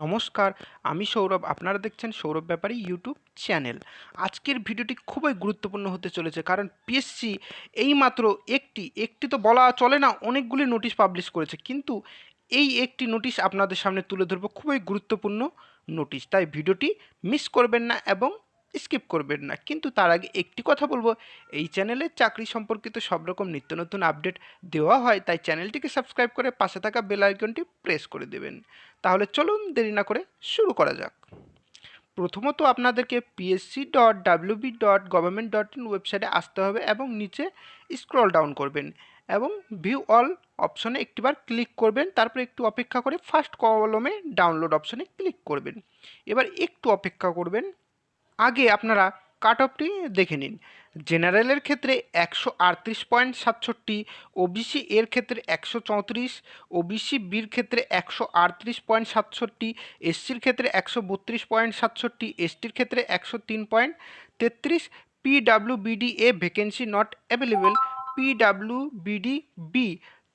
নমস্কার, আমি সৌরভ। আপনারা দেখছেন সৌরভ ব্যাপারী ইউটিউব চ্যানেল। আজকের ভিডিওটি খুবই গুরুত্বপূর্ণ হতে চলেছে কারণ পিএসসি এইমাত্র একটি একটি তো বলা চলে না, অনেকগুলি নোটিশ পাবলিশ করেছে। কিন্তু এই একটি নোটিশ আপনাদের সামনে তুলে ধরবো খুবই গুরুত্বপূর্ণ নোটিশ। তাই ভিডিওটি মিস করবেন না এবং স্কিপ করবেন না। কিন্তু তার আগে একটি কথা বলব, এই চ্যানেলে চাকরি সম্পর্কিত সব রকম নিত্য নতুন আপডেট দেওয়া হয়, তাই চ্যানেলটিকে সাবস্ক্রাইব করে পাশে থাকা বেল আইকনটি প্রেস করে দেবেন। তাহলে চলুন দেরি না করে শুরু করা যাক। প্রথমত আপনাদেরকে PSC dot WB dot government dot in ওয়েবসাইটে আসতে হবে এবং নিচে স্ক্রল ডাউন করবেন এবং ভিউ অল অপশনে একটিবার ক্লিক করবেন, তারপর একটু অপেক্ষা করে ফার্স্ট কলমে ডাউনলোড অপশনে ক্লিক করবেন। এবার একটু অপেক্ষা করবেন। আগে আপনারা কাট অফটি দেখে নিন। জেনারেলের ক্ষেত্রে একশো আটত্রিশ পয়েন্ট সাতষট্টি ওবিসি এর ক্ষেত্রে একশো চৌত্রিশ ওবিসি বির ক্ষেত্রে একশো আটত্রিশ পয়েন্ট সাতষট্টি এসসির ক্ষেত্রে একশো বত্রিশ পয়েন্ট সাতষট্টি এসটির ক্ষেত্রে একশো তিন পয়েন্ট তেত্রিশ PW BD A vacancy not available PW BD B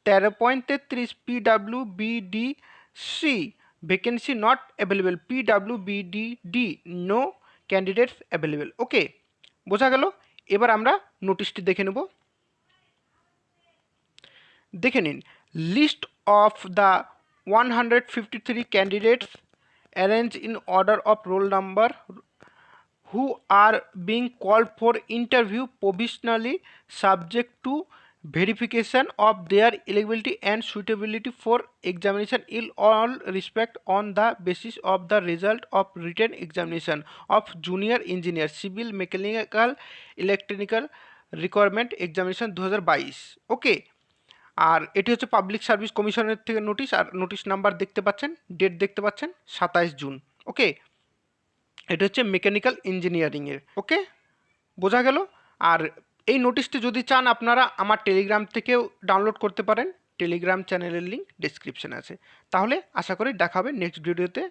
তেরো পয়েন্ট তেত্রিশ PW BD C vacancy not available PW BD D no candidates available okay বোঝা গেল? এবার আমরা নোটিশটি দেখে নেব। দেখে নিন list of the one hundred fifty three candidates arrange in order of roll number who are being called for interview provisionally subject to verification of their eligibility and suitability for examination in all respect on the basis of the result of written examination of junior engineer civil mechanical electrical requirement examination দু okay আর এটি হচ্ছে public service কমিশনের থেকে notice আর notice number দেখতে পাচ্ছেন date দেখতে পাচ্ছেন সাতাইশ জুন ওকে এটা হচ্ছে মেকানিক্যাল ইঞ্জিনিয়ারিংয়ের ওকে বোঝা গেল আর এই নোটিশটি যদি চান, আপনারা আমার টেলিগ্রাম থেকেও ডাউনলোড করতে পারেন। টেলিগ্রাম চ্যানেলের লিঙ্ক ডিসক্রিপশানে আছে। তাহলে আশা করি দেখাবে নেক্সট ভিডিওতে